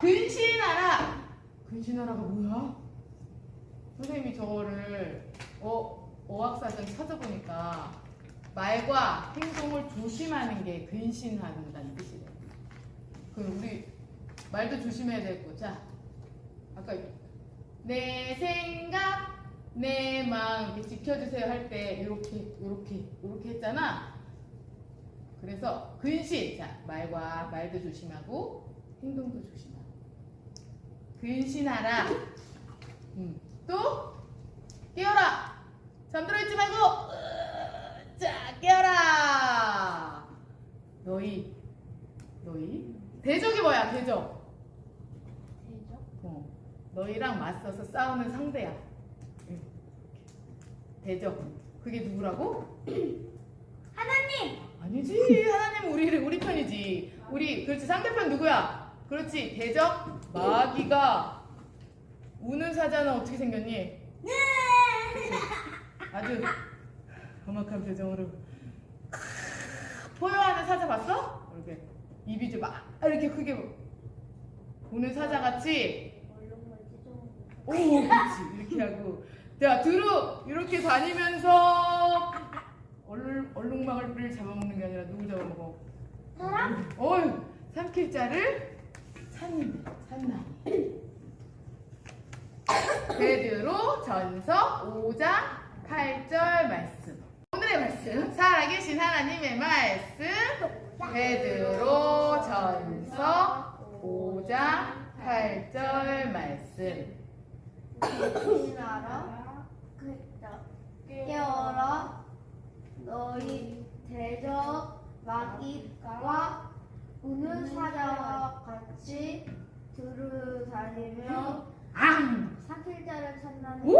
근신하라. 근신하라가 뭐야? 선생님이 저거를 어, 어학사전 찾아보니까 말과 행동을 조심하는 게 근신한다는 뜻이래요. 그럼 우리 말도 조심해야 되고 자 아까 내 생각 내 마음 이렇게 지켜주세요 할 때 이렇게 이렇게 이렇게 했잖아. 그래서 근신 자 말과 말도 조심하고 행동도 조심하고 근신하라. 음, 또 깨어라. 잠들어 있지 말고 으, 자 깨어라. 너희 너희 대적이 뭐야 대적? 대적? 어, 너희랑 맞서서 싸우는 상대야. 응. 대적. 그게 누구라고? 하나님! 아니지. 하나님 우리 우리 편이지. 우리 그렇지 상대편 누구야? 그렇지 대적 마귀가 우는 사자는 어떻게 생겼니? 네! 그렇지. 아주 험악한 표정으로 포효하는 사자 봤어? 이렇게 입이 좀 막 이렇게 크게 우는 사자 같이. 오, 그렇지. 이렇게 하고. 자, 두루 이렇게 다니면서 얼, 얼룩말을 잡아먹는 게 아니라 누구 잡아먹어? 사람? 어휴, 삼킬 자를 찾는 찾나. 베드로 전서 5장 8절 말씀. 오늘의 말씀, 살아계신 하나님의 말씀. 베드로 전서 5장 8절 말씀. 일어나라. 깨어라. 너희 대적 마귀와 우는 사자와 같이 두루 다니며 앙! 사킬자를 찾는 오!